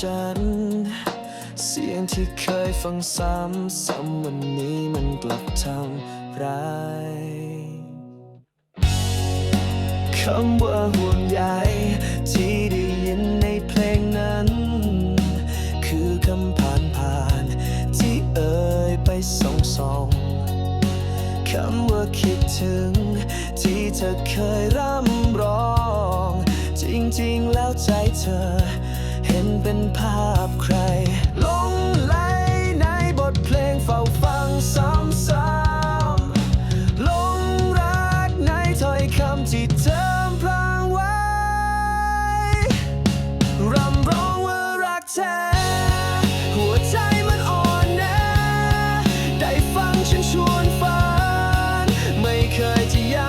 ฉัน เสียงที่เคยฟังซ้ำซ้ำวันนี้มันกลับทำร้ายคำว่าห่วงใยที่ได้ยินในเพลงนั้น คือคำผ่านผ่านที่เอ่ยไปส่องสองคำว่าคิดถึง ที่เธอเคยร่ำร้อง จริงๆแล้วใจเธอ เป็นภาพใครลงไหลในบทเพลงเฝ้าฟังซ้ำๆลงรักในถ้อยคำที่เธอพลางไว้รำร้องว่ารักแท้หัวใจมันอ่อนแอได้ฟังฉันชวนฝัน ไม่เคยจะยาก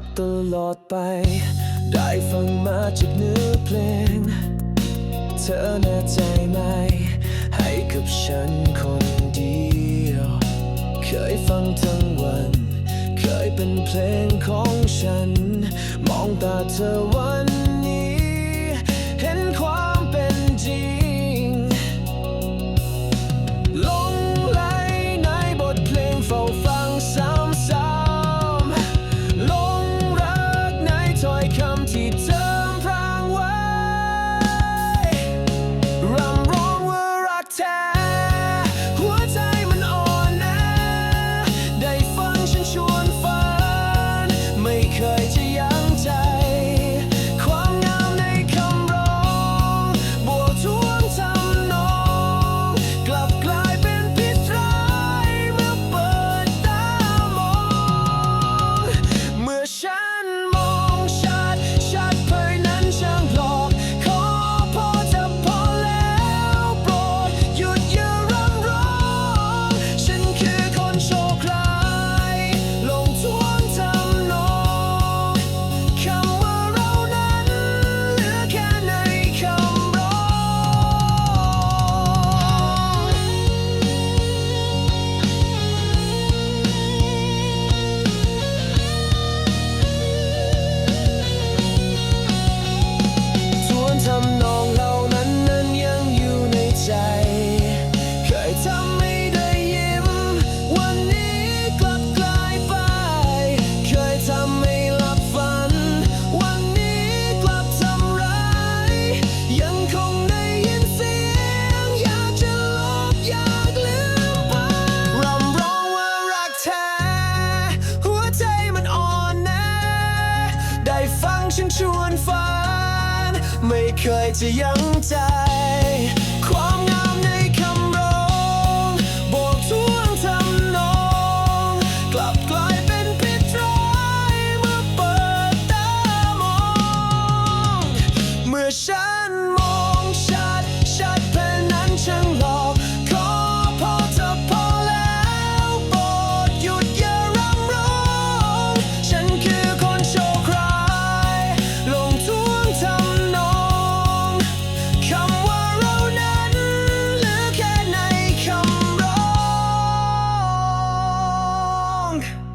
กตลอดไป ได้ฟังมาจากเนื้อเพลง เธอแน่ใจไหม ให้กับฉันคนเดียว เคยฟังทั้งวัน เคยเป็นเพลงของฉัน มองตาเธอวัน เคยจะยังใจ Funk!